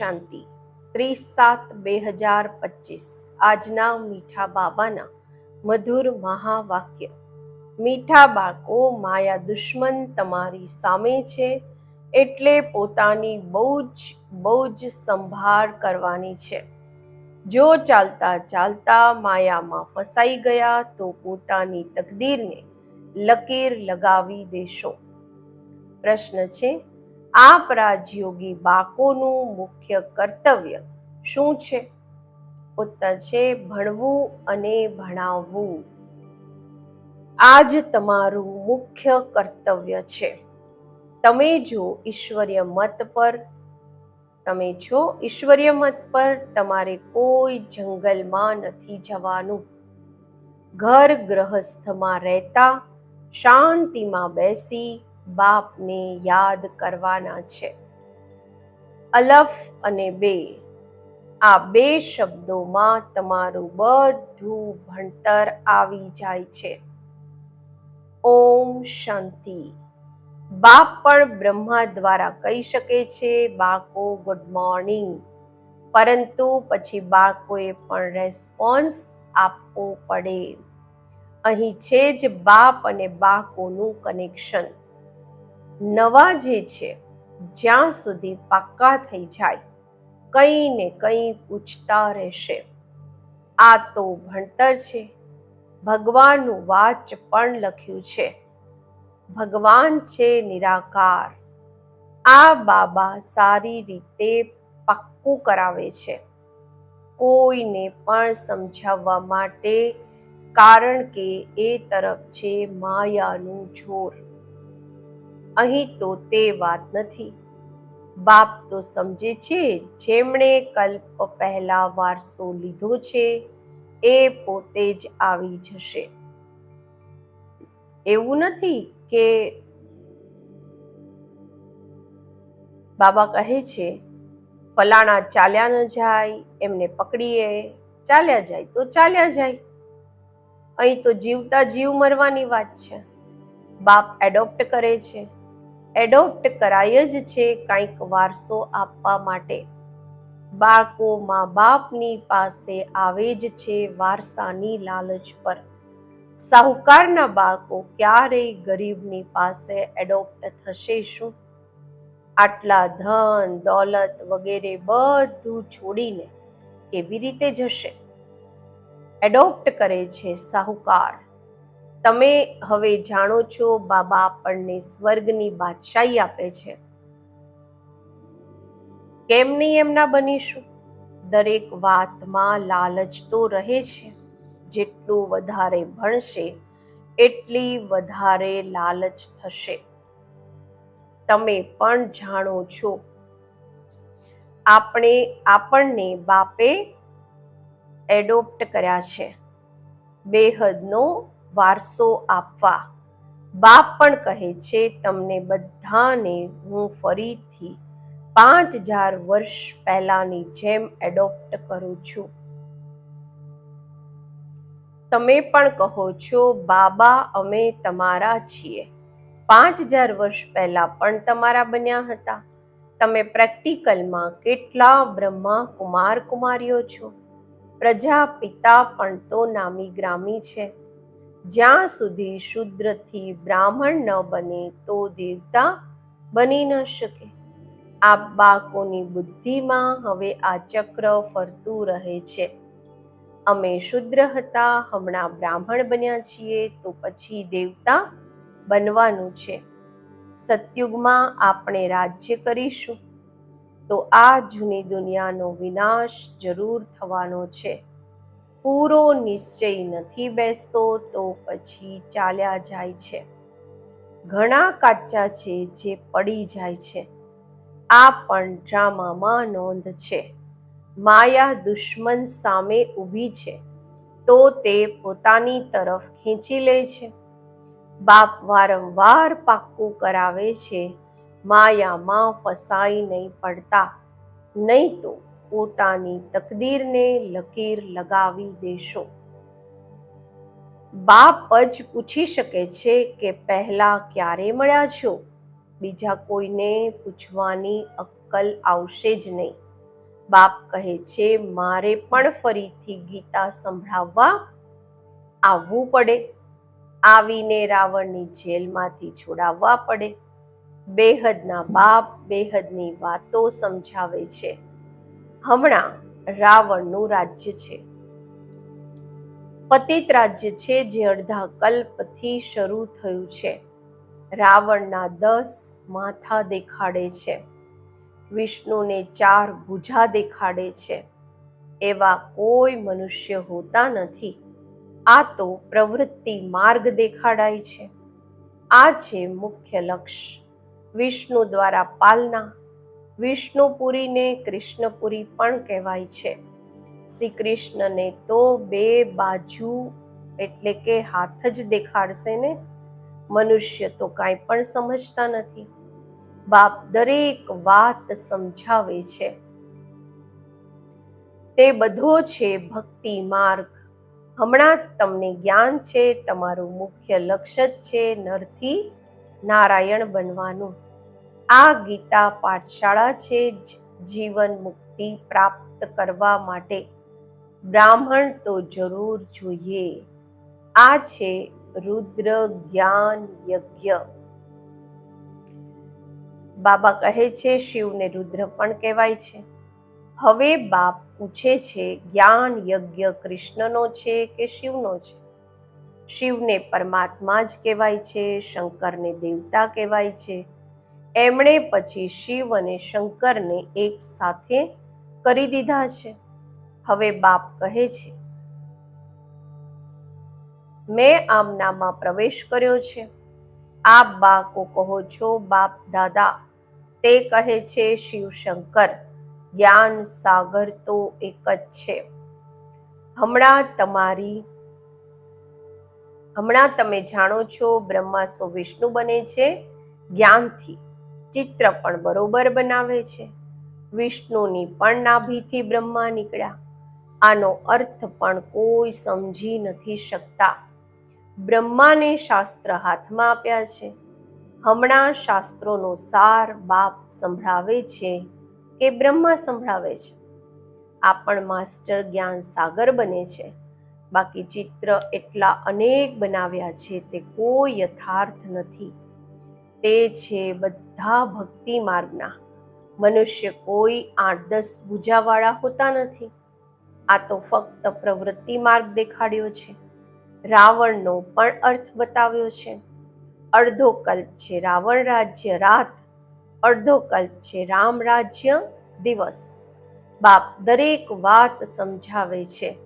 શાંતિ. ત્રીસ સાત બે હજાર પચીસ. આજના મીઠા બાબાના મધુર મહાવાક્ય. મીઠા બાળકો, માયા દુશ્મન તમારી સામે છે, એટલે પોતાની બહુ જ બહુ જ સંભાળ કરવાની છે. જો ચાલતા ચાલતા માયામાં ફસાઈ ગયા, તો પોતાની તકદીરને લકીર લગાવી દેશો. પ્રશ્ન છે આ રાજયોગી બાકોનું મુખ્ય કર્તવ્ય શું છે? ઉત્તર છે, ભણવું અને ભણાવવું. આ જ તમારું મુખ્ય કર્તવ્ય છે. તમે જો ઈશ્વરીય મત પર, તમે છો ઈશ્વરીય મત પર તમારે કોઈ જંગલમાં નથી જવાનું. ઘર ગ્રહસ્થમાં રહેતા, શાંતિમાં બેસી બાપને યાદ કરવાના છે. અલફ અને બે. આ બે શબ્દોમાં તમારું બધું ભણતર આવી જાય છે. ઓમ શાંતિ. બાપ પણ બ્રહ્મા દ્વારા કહી શકે છે, બાળકો ગુડ મોર્નિંગ પરંતુ પછી બાળકોએ પણ રેસ્પોન્સ આપવો પડે. અહીં છે જ બાપ અને બાળકોનું કનેક્શન નવા જે છે, જ્યાં સુધી પાક્કા થઈ જાય, કંઈ ને કંઈ પૂછતા રહેશે. આ તો ભણતર છે. ભગવાનનું વાચ પણ લખ્યું છે. ભગવાન છે નિરાકાર. આ બાબા સારી રીતે પાક્કું કરાવે છે. કોઈને પણ સમજાવવા માટે, કારણ કે એ તરફ છે માયાનું જોર. અહીં તો તે વાત નથી. બાપ તો સમજે છે, જેમણે કલ્પ પહેલા વારસો લીધો છે, એ પોતે જ આવી જશે. એવું નથી કે બાબા કહે છે, ફલાણા ચાલ્યા ન જાય, એમને પકડીએ, ચાલ્યા જાય તો ચાલ્યા જાય. અહીં તો જીવતા જીવ મરવાની વાત છે. બાપ એડોપ્ટ કરે છે. એડોપ્ટ કરાય જ છે કંઈક વારસો આપવા માટે. બાળકો મા બાપની પાસે આવે જ છે વારસાની લાલચ પર. સાહુકારના બાળકો ક્યારેય ગરીબની પાસે એડોપ્ટ થશે શું? આટલા ધન, દોલત વગેરે બધું છોડીને કેવી રીતે જશે? એડોપ્ટ કરે છે સાહુકાર. તમે હવે જાણો છો બાબા આપણને સ્વર્ગની બાદશાહી આપે છે. કેમ નહીં એમના બનીશું? દરેક વાતમાં લાલચ તો રહે છે. જેટલું વધારે ભણશે, એટલી વધારે લાલચ થશે. તમે પણ જાણો છો, આપણે આપણને બાપે એડોપ્ટ કર્યા છે. બેહદનો વારસો આપવા. બાપ પણ કહે છે, તમને બધાને હું ફરીથી પાંચ હજાર વર્ષ પહેલાની જેમ એડોપ્ટ કરું છું. તમે પણ કહો છો, બાબા, અમે તમારા છીએ. પાંચ હજાર વર્ષ પહેલા પણ તમારા બન્યા હતા. તમે પ્રેક્ટિકલમાં કેટલા બ્રહ્મા કુમાર કુમારીઓ છો પ્રજાપિતા પણ તો નામી ગ્રામી છે. જ્યાં સુધી શુદ્રથી બ્રાહ્મણ ન બને તો દેવતા બની ન શકે. આ બાળકોની બુદ્ધિમાં હવે આ ચક્ર ફરતું રહે છે. અમે શુદ્ર હતા, હમણાં બ્રાહ્મણ બન્યા છીએ, તો પછી દેવતા બનવાનું છે. સતયુગમાં આપણે રાજ્ય કરીશું. તો આ જૂની દુનિયાનો વિનાશ જરૂર થવાનો છે. પૂરો નિશ્ચય નથી બેસતો તો પછી ચાલ્યા જાય છે. ઘણા કાચા છે જે પડી જાય છે. આ પણ ડ્રામામાં નોંધ છે. માયા દુશ્મન સામે ઊભી છે તો તે પોતાની તરફ ખેંચી લે છે. બાપ વારંવાર પાક્કું કરાવે છે. માયામાં ફસાઈ નહીં પડતા. નહીં તો પોતાની તકદીરને લકીર લગાવી દેશો. બાપ જ પૂછી શકે છે કે પહેલા ક્યારે મળ્યા છો? બીજા કોઈને પૂછવાની અક્કલ આવશે જ નહીં. બાપ કહે છે, મારે પણ ફરીથી ગીતા સંભળાવવા આવવું પડે. આવીને રાવણની જેલમાંથી છોડાવવા પડે. બેહદના બાપ બેહદની વાતો સમજાવે છે. હમણાં રાવણનું રાજ્ય છે. પતિત રાજ્ય છે જે અડધા કલ્પથી શરૂ થયું છે. રાવણના દસ માથા દેખાડે છે. વિષ્ણુને ચાર ભુજા દેખાડે છે. એવા કોઈ મનુષ્ય હોતા નથી. આ તો પ્રવૃત્તિ માર્ગ દેખાડાય છે. આ છે મુખ્ય લક્ષ્ય વિષ્ણુ દ્વારા પાલના વિષ્ણુપુરીને કૃષ્ણપુરી પણ કહેવાય છે. શ્રી કૃષ્ણને તો બે બાજુ એટલે કે હાથ જ દેખાડશે ને? મનુષ્ય તો કાંઈ પણ સમજતા નથી. બાપ દરેક વાત સમજાવે છે. તે બધો છે ભક્તિ માર્ગ. હમણાં તમને જ્ઞાન છે, તમારું મુખ્ય લક્ષ્ય જ છે નરથી નારાયણ બનવાનું. આ ગીતા પાઠશાળા છે જીવન મુક્તિ પ્રાપ્ત કરવા માટે. બ્રાહ્મણ તો જરૂર જોઈએ. આ છે રુદ્ર જ્ઞાન યજ્ઞ. બાબા કહે છે, શિવને રુદ્ર પણ કહેવાય છે. હવે બાપ પૂછે છે, જ્ઞાન યજ્ઞ કૃષ્ણનો છે કે શિવનો છે? શિવને પરમાત્મા જ કહેવાય છે, શંકરને દેવતા કહેવાય છે એમણે પછી શિવ અને શંકરને એક સાથે કરી દીધા છે. હવે બાપ કહે છે, મેં આમનામાં પ્રવેશ કર્યો છે. આપ બાકો કહો છો, બાપ દાદા, તે કહે છે, શિવ શંકર, જ્ઞાન સાગર તો એક જ છે. હમણાં તમારી, હમણાં તમે જાણો છો બ્રહ્મા સો વિષ્ણુ બને છે જ્ઞાનથી. ચિત્ર પણ બરોબર બનાવે છે. વિષ્ણુની પણ નાભીથી બ્રહ્મા નીકળ્યા. આનો અર્થ પણ કોઈ સમજી નથી શકતા. બ્રહ્માને શાસ્ત્ર હાથમાં આપ્યા છે. હમણાં શાસ્ત્રોનો સાર બાપ સંભળાવે છે કે બ્રહ્મા સંભળાવે છે. આ પણ માસ્ટર જ્ઞાન સાગર બને છે. બાકી ચિત્ર એટલા અનેક બનાવ્યા છે તે કોઈ યથાર્થ નથી. તે છે બધા ભક્તિ માર્ગના. મનુષ્ય કોઈ આઠ દસ ભૂજાવાળા હોતા નથી. આ તો ફક્ત પ્રવૃત્તિ માર્ગ દેખાડ્યો છે. રાવણનો પણ અર્થ બતાવ્યો છે. અડધો કલ્પ છે રાવણ રાજ્ય રાત, અડધો કલ્પ છે રામ રાજ્ય દિવસ. બાપ દરેક વાત સમજાવે છે.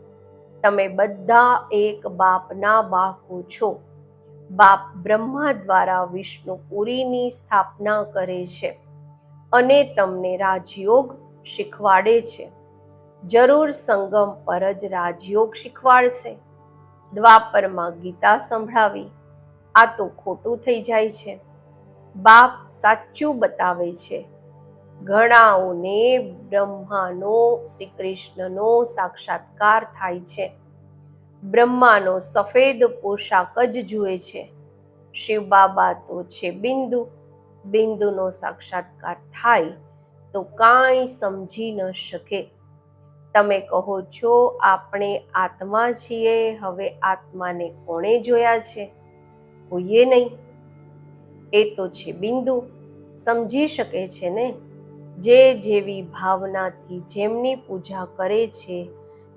તમે બધા એક બાપના બાળકો છો. બાપ બ્રહ્મા દ્વારા વિષ્ણુપુરીની સ્થાપના કરે છે અને તમને રાજયોગ શીખવાડે છે. જરૂર સંગમ પર જ રાજયોગ શીખવાડશે. દ્વાપરમાં ગીતા સંભળાવી. આ તો ખોટું થઈ જાય છે. બાપ સાચું બતાવે છે. ઘણાઓને બ્રહ્માનો શ્રી કૃષ્ણનો સાક્ષાત્કાર થાય છે. બ્રહ્માનો સફેદ પોશાક જ જુએ છે. શિવ બાબા તો છે બિંદુ. બિંદુનો સાક્ષાત્કાર થાય તો કાંઈ સમજી ન શકે. તમે કહો છો, આપણે આત્મા છીએ, હવે આત્માને કોણે જોયા છે? કોઈએ નહીં. એ તો છે બિંદુ. સમજી શકે છે ને? જે જેવી ભાવનાથી જેમની પૂજા કરે છે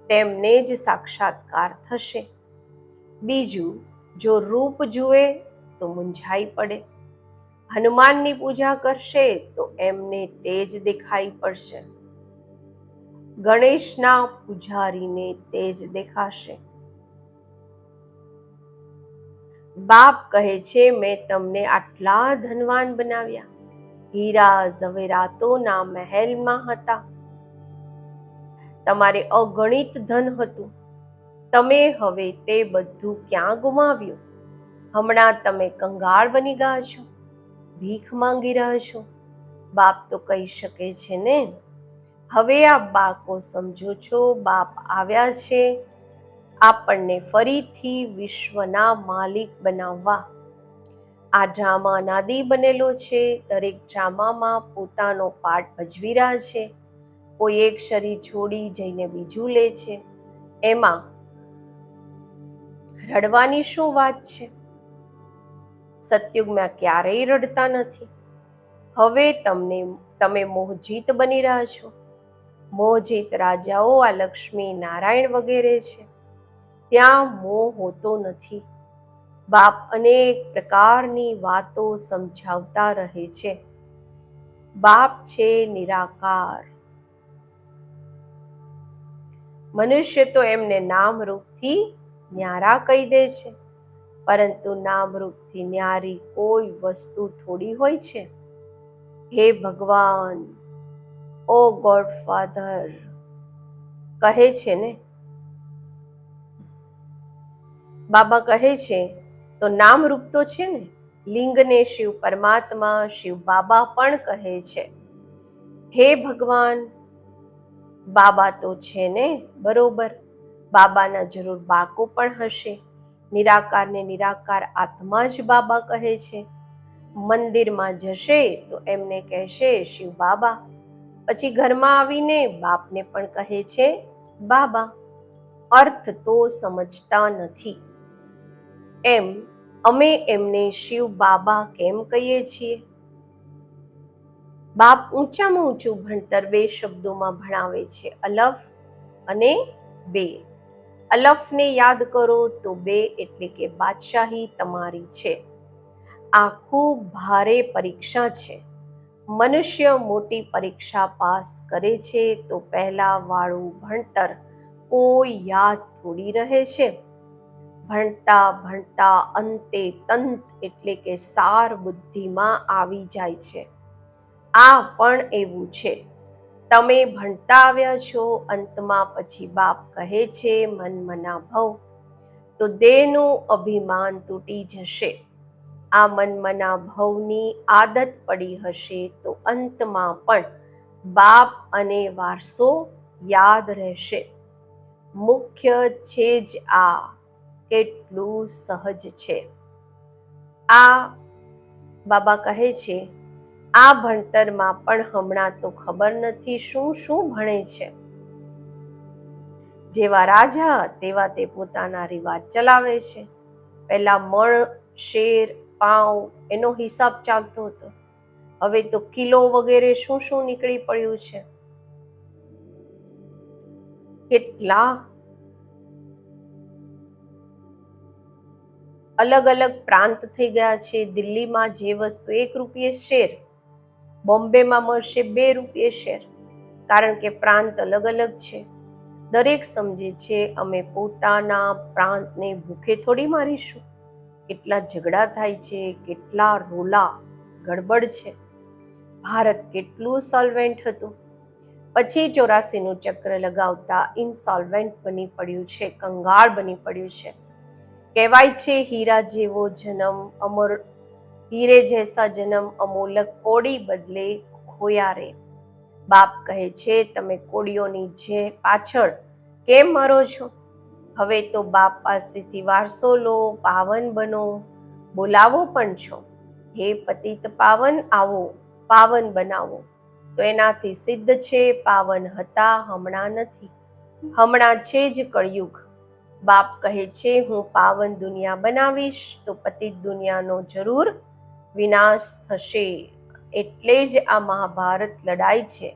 તેમને જ સાક્ષાત્કાર થશે. બીજું, જો રૂપ જુએ તો મૂંઝાઈ પડે. હનુમાનની પૂજા કરશે તો એમને તેજ દેખાઈ પડશે. ગણેશના પૂજારીને તેજ દેખાશે. બાપ કહે છે, મેં તમને આટલા ધનવાન બનાવ્યા. હીરા ઝવેરાતોના મહેલમાં હતા. તમારે અગણિત ધન હતું. તમે હવે તે બધું ક્યાં ગુમાવ્યું? હમણાં તમે કંગાળ બની ગયા છો. ભીખ માંગી રહ્યા છો. બાપ તો કહી શકે છે ને, હવે આ બાળકો સમજો છો, બાપ આવ્યા છે. આપણને ફરીથી વિશ્વના માલિક બનાવવા. આ ડ્રામા અનાદિ બનેલો છે. દરેક ડ્રામામાં પોતાનો પાર્ટ ભજવી રહ્યા છે. કોઈ એક શરીર છોડી જઈને બીજું લે છે. એમાં રડવાની શું વાત છે? સત્યુગમાં ક્યારેય રડતા નથી. હવે તમને, તમે મોહજીત બની રહ્યા છો. મોહજીત રાજાઓ આ લક્ષ્મી નારાયણ વગેરે છે. ત્યાં મોહ હોતો નથી. બાપ અનેક પ્રકારની વાતો સમજાવતા રહે છે. બાપ છે નિરાકાર. મનુષ્ય તો એમને નામ રૂપથી ન્યારા કહી દે છે. પરંતુ નામ રૂપથી ન્યારી કોઈ વસ્તુ થોડી હોય છે? હે ભગવાન, ઓ ગોડ ફાધર, કહે છે ને? બાબા કહે છે, તો નામ રૂપ તો છે ને? લિંગને શિવ પરમાત્મા, શિવ બાબા પણ કહે છે. હે ભગવાન બાબા તો છે ને, બરોબર? બાબાના જરૂર બાળકો પણ હશે. નિરાકારને નિરાકાર આત્મા જ બાબા કહે છે. મંદિરમાં જશે તો એમને કહેશે શિવ બાબા. પછી ઘરમાં આવીને બાપને પણ કહે છે, બાબા, અર્થ તો સમજતા નથી. એમ, અમે એમને શિવ બાબા કેમ કહીએ છીએ? બાપ ઊંચામાં ઊંચું ભણતર બે શબ્દોમાં ભણાવે છે. અલફ અને બે. અલફને યાદ કરો તો બે એટલે કે બાદશાહી તમારી છે. આ ખૂબ ભારે પરીક્ષા છે. મનુષ્ય મોટી પરીક્ષા પાસ કરે છે તો પહેલા વાળું ભણતર કોઈ યાદ થોડી રહે છે. ભણતા ભણતા અંતે તંત એટલે કે સાર બુદ્ધિમાં આવી જાય છે. આ પણ એવું છે. તમે ભણતા આવ્યા છો, અંતમાં પછી બાપ કહે છે, મન મના ભવ તો દેહનું અભિમાન તૂટી જશે. આ મનમના ભવની આદત પડી હશે તો અંતમાં પણ બાપ અને વારસો યાદ રહેશે. મુખ્ય છે જ આ, કેટલું સહજ છે. આ બાબા કહે છે આ ભણતરમાં પણ હમણાં તો ખબર નથી શું શું ભણે છે. જેવા રાજા, તેવા તે પોતાના રિવાજ ચલાવે છે. પહેલા મણ, શેર, પાઉ એનો હિસાબ ચાલતો હતો. હવે તો કિલો વગેરે શું શું નીકળી પડ્યું છે? કેટલા અલગ અલગ પ્રાંત થઈ ગયા છે. દિલ્હીમાં જે વસ્તુ એક રૂપિયે શેર બોમ્બેમાં મળશે બે રૂપિયે શેર. કારણ કે પ્રાંત અલગ અલગ છે. દરેક સમજે છે, અમે પોતાના પ્રાંતને ભૂખે થોડી મારીશું. કેટલા ઝઘડા થાય છે, કેટલા રોલા, ગડબડ છે. ભારત કેટલું સોલ્વેન્ટ હતું. પછી ચોરાસીનું ચક્ર લગાવતા ઇનસોલ્વેન્ટ બની પડ્યું છે, કંગાળ બની પડ્યું છે. કહેવાય છે, હીરા જેવો જન્મ અમર હીરે જૈસા જન્મ અમોલક કોડી બદલે ખોયા રે. બાપ કહે છે, તમે કોડીઓની જે પાછળ કેમ મરો છો? હવે તો બાપ પાસેથી વારસો લો, પાવન બનો. બોલાવો પણ છો. હે પતિત પાવન, આવો, પાવન બનાવો. તો એનાથી સિદ્ધ છે, પાવન હતા હમણાં નથી. હમણાં છે જ કળયુગ. બાપ કહે છે, હું પાવન દુનિયા બનાવીશ, તો પતિત દુનિયાનો જરૂર વિનાશ થશે એટલે જ આ મહાભારત લડાઈ છે,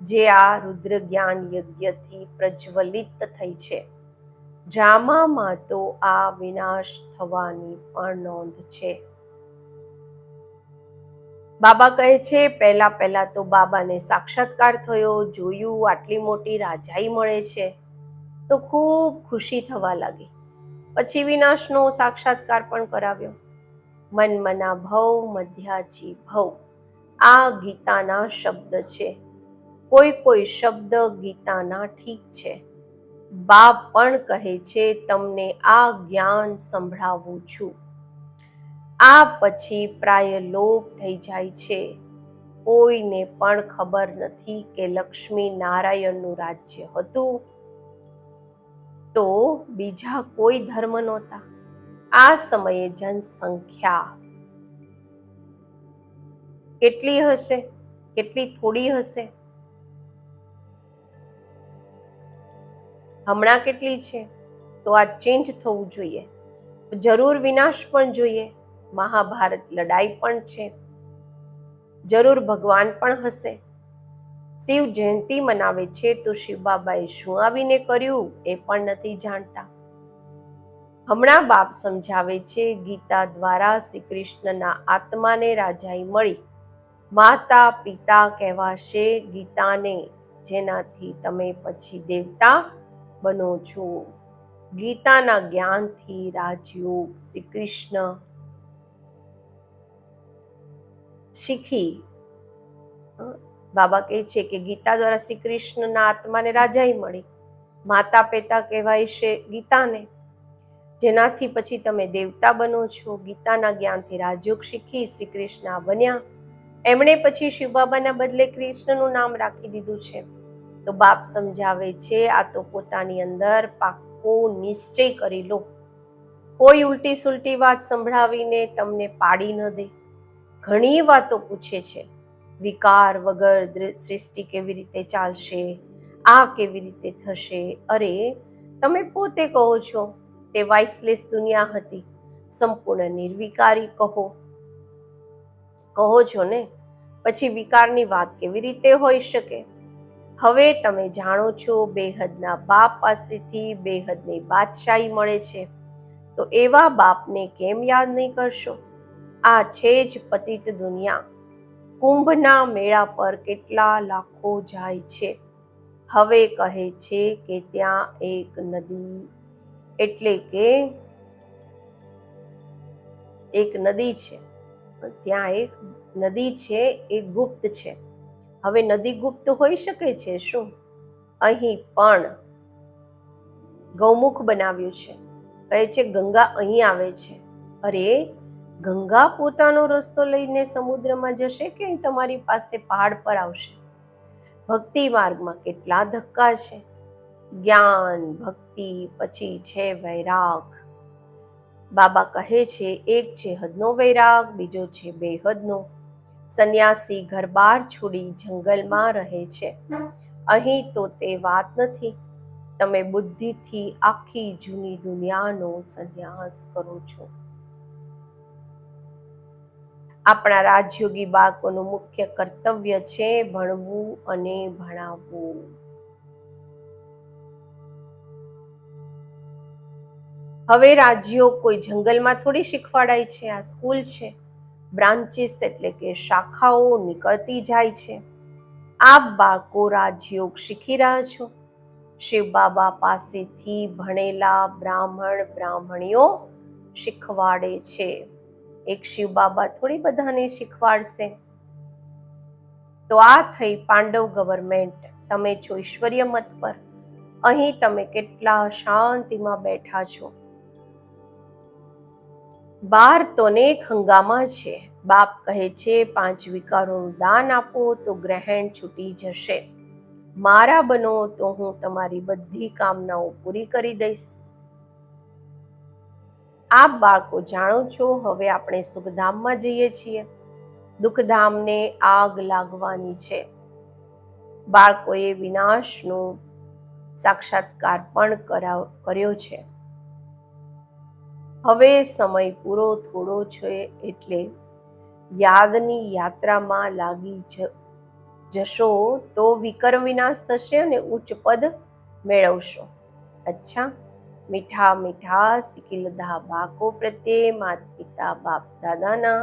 જે આ રુદ્ર જ્ઞાન યજ્ઞથી પ્રજ્વલિત થઈ છે. ડ્રામામાં તો આ વિનાશ થવાની પણ નોંધ છે. બાબા કહે છે, પહેલા પહેલા તો બાબાને સાક્ષાત્કાર થયો, જોયું આટલી મોટી રાજાઈ મળે છે, તો ખૂબ ખુશી થવા લાગી. પછી વિનાશનો સાક્ષાત્કાર પણ કરાવ્યો. મન મના ભવ, મધ્યાજી ભવ. આ ગીતાના શબ્દ છે. કોઈ કોઈ શબ્દ ગીતાના ઠીક છે. બાપ પણ કહે છે, તમને આ જ્ઞાન સંભળાવું છું. આ પછી પ્રાય લોપ થઈ જાય છે. કોઈને પણ ખબર નથી કે લક્ષ્મી નારાયણનું રાજ્ય હતું. તો બીજા કોઈ ધર્મ નહોતા. આ સમયે જનસંખ્યા કેટલી હશે? કેટલી થોડી હશે? હમણાં કેટલી છે? તો આ ચેન્જ થવું જોઈએ. જરૂર વિનાશ પણ જોઈએ. મહાભારત લડાઈ પણ છે. જરૂર ભગવાન પણ હશે. શિવ જયંતિ મનાવે છે તો શિવ બાબાએ શું આવીને કર્યું એ પણ નથી જાણતા. હમણાં બાપ સમજાવે છે, ગીતા દ્વારા શ્રી કૃષ્ણના આત્માને રાજાઈ મળી. માતા પિતા કહેવાશે, ગીતાને જેનાથી તમે પછી દેવતા બનો છો. ગીતાના જ્ઞાનથી રાજયોગ શ્રી કૃષ્ણ શીખી બાબા કહે છે કે ગીતા દ્વારા શ્રી કૃષ્ણના આત્માને રાજાઈ મળી. માતા પિતા કહેવાય છે ગીતાને. જેનાથી પછી તમે દેવતા બનો છો, ગીતાના જ્ઞાનથી રાજયોગ શીખી શ્રી કૃષ્ણ બન્યા. એમણે પછી શિવ બાબાના બદલે કૃષ્ણનું નામ રાખી દીધું છે. તો બાપ સમજાવે છે, આ તો પોતાની અંદર પાક્કો નિશ્ચય કરી લો. કોઈ ઉલટી સુલટી વાત સંભળાવીને તમને પાડી ન દે. ઘણી વાતો પૂછે છે. વિકાર વગર સૃષ્ટિ કેવી રીતે ચાલશે? આ કેવી રીતે થશે? અરે, તમે પોતે કહો છો તે વાઇસલેસ દુનિયા હતી. સંપૂર્ણ નિર્વિકારી કહો. કહો છો ને? પછી વિકારની વાત કેવી રીતે હોઈ શકે? હવે તમે જાણો છો બેહદના બાપ પાસેથી બેહદની બાદશાહી મળે છે. તો એવા બાપને કેમ યાદ નહીં કરશો? આ છે જ પતિત દુનિયા. કુંભના મેળા પર કેટલા લાખો જાય છે. હવે કહે છે કે ત્યાં એક નદી એટલે કે એક નદી છે. ત્યાં એક નદી છે, એ ગુપ્ત છે. હવે નદી ગુપ્ત હોઈ શકે છે શું? અહીં પણ ગૌમુખ બનાવ્યું છે. કહે છે, ગંગા અહીં આવે છે. અરે, ગંગા પોતાનો રસ્તો લઈને સમુદ્રમાં જશે કે તમારી પાસે પહાડ પર આવશે? ભક્તિ માર્ગમાં કેટલા ધક્કા છે. જ્ઞાન, ભક્તિ, પછી છે વૈરાગ. બાબા કહે છે, એક છે હદનો વૈરાગ, બીજો છે બેહદનો. સંન્યાસી ઘર બાર છોડી જંગલમાં રહે છે. અહીં તો તે વાત નથી. તમે બુદ્ધિથી આખી જૂની દુનિયાનો સંન્યાસ કરો છો. આપણા રાજયોગી બાળકોનું મુખ્ય કર્તવ્ય છે ભણવું અને ભણાવવું. હવે રાજ્યો કોઈ જંગલમાં થોડી શીખવાડાય છે, આ સ્કૂલ છે. બ્રાન્ચીસ એટલે કે શાખાઓ નીકળતી જાય છે. આપ બાળકો રાજયોગ શીખી રહ્યા છો. શિવ બાબા પાસેથી ભણેલા બ્રાહ્મણ બ્રાહ્મણીઓ શીખવાડે છે. એક શિવ બાબા થોડી બધાને શીખવાડશે. તો આ થઈ પાંડવ ગવર્મેન્ટ. તમે છો ઈશ્વરીય મત પર. અહીં તમે કેટલા શાંતિમાં બેઠા છો. બાર તોનેક હંગામા છે. બાપ કહે છે, પાંચ વિકારોનું દાન આપો તો ગ્રહણ છૂટી જશે. મારા બનો તો હું તમારી બધી કામનાઓ પૂરી કરી દઈશ. આપ બાળકો જાણો છો, હવે આપણે સુખધામમાં જઈએ છીએ. દુઃખધામને આગ લાગવાની છે. બાળકોએ વિનાશનો સાક્ષાત્કાર પણ કર્યો છે. હવે સમય પૂરો થોડો છે એટલે યાદની યાત્રામાં લાગી જશો તો વિકર્મ વિનાશ થશે અને ઉચ્ચ પદ મેળવશો. અચ્છા, મીઠા મીઠા સિકિલધા બાળકો પ્રત્યે માતા પિતા બાપ દાદાના.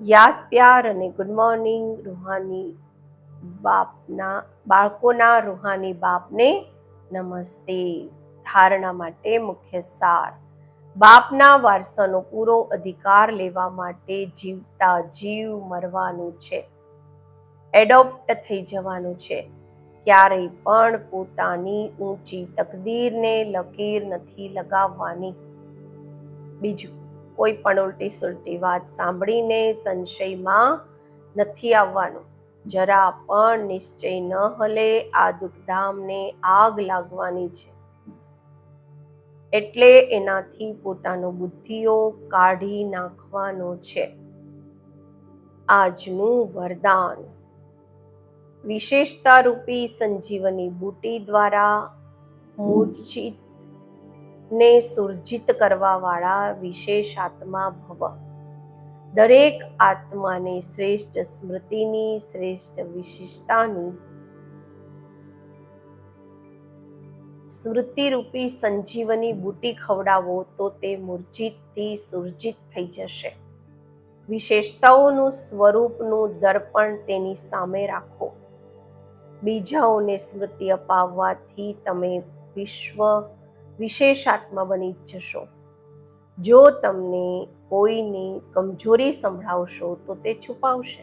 યાદ પ્યાર અને ગુડ મોર્નિંગ રૂહાની બાપના, બાળકોના રૂહાની બાપને નમસ્તે. ધારણા માટે મુખ્ય સાર બાપના વારસાનો પૂરો અધિકાર લેવા માટે જીવતા જીવ મરવાનું છે. એડોપ્ટ થઈ જવાનું છે. ક્યારેય પણ પોતાની ઊંચી તકદીરને લકીર નથી લગાવવાની. બીજું, કોઈ પણ ઉલટી સુલટી વાત સાંભળીને સંશયમાં નથી આવવાનું. જરા પણ નિશ્ચય ન હલે આ દુઃખધામને આગ લાગવાની છે. એટલે એનાથી પોતાનો બુદ્ધિઓ કાઢી નાખવાનો છે. આજનું વરદાન. વિશેષતા રૂપી સંજીવની બુટી દ્વારા મૂર્છિત ને સુરજિત કરવા વાળા વિશેષ આત્મા ભવ. દરેક આત્માને શ્રેષ્ઠ સ્મૃતિની, શ્રેષ્ઠ વિશેષતાની સ્મૃતિરૂપી સંજીવની બુટી ખવડાવો તો તે મૂર્જિતથી સુરજિત થઈ જશે. વિશેષતાઓનું સ્વરૂપનું દર્પણ તેની સામે રાખો. બીજાઓને સ્મૃતિ અપાવવાથી તમે વિશ્વ વિશેષાત્મા બની જશો. જો તમને કોઈની કમજોરી સંભળાવશો તો તે છુપાવશે,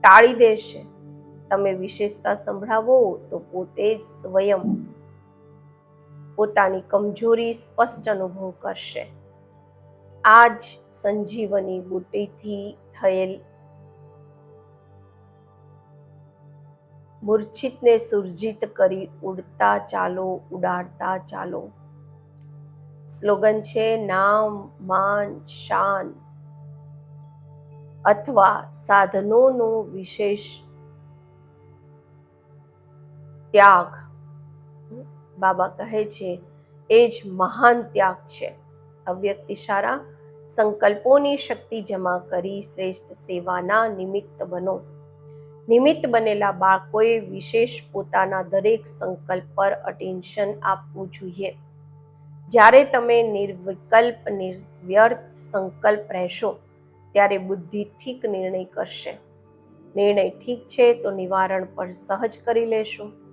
ટાળી દેશે. તમે વિશેષતા સંભળાવો તો પોતે જ સ્વયં પોતાની કમજોરી સ્પષ્ટ અનુભવ કરશે. આ જ સંજીવની બુટીથી થયેલ મૂર્છિતને સુરજિત કરી ઉડતા ચાલો, ઉડાડતા ચાલો. સ્લોગન છે, નામ, માન, શાન. અથવા સાધનોનો વિશેષ ત્યાગ. બાબા કહે છે, એ જ મહાન ત્યાગ છે. અવ્યક્તિ સારા સંકલ્પોની શક્તિ જમા કરી શ્રેષ્ઠ સેવાના નિમિત્ત બનો. નિમિત્ત બનેલા બાળકોએ વિશેષ પોતાના દરેક સંકલ્પ પર અટેન્શન આપવું જોઈએ. જ્યારે તમે નિર્વિકલ્પ, નિર્વ્યર્થ સંકલ્પ રહેશો, ત્યારે બુદ્ધિ ઠીક નિર્ણય કરશે. નિર્ણય ઠીક છે તો નિવારણ પણ સહજ કરી લેશો.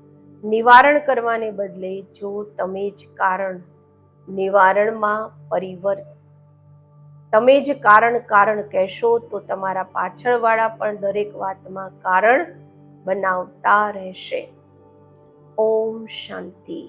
નિવારણ કરવાને બદલે જો તમે જ કારણ નિવારણમાં પરિવર્ત તમે જ કારણ કારણ કહેશો તો તમારા પાછળવાળા પણ દરેક વાતમાં કારણ બનાવતા રહેશે. ઓમ શાંતિ.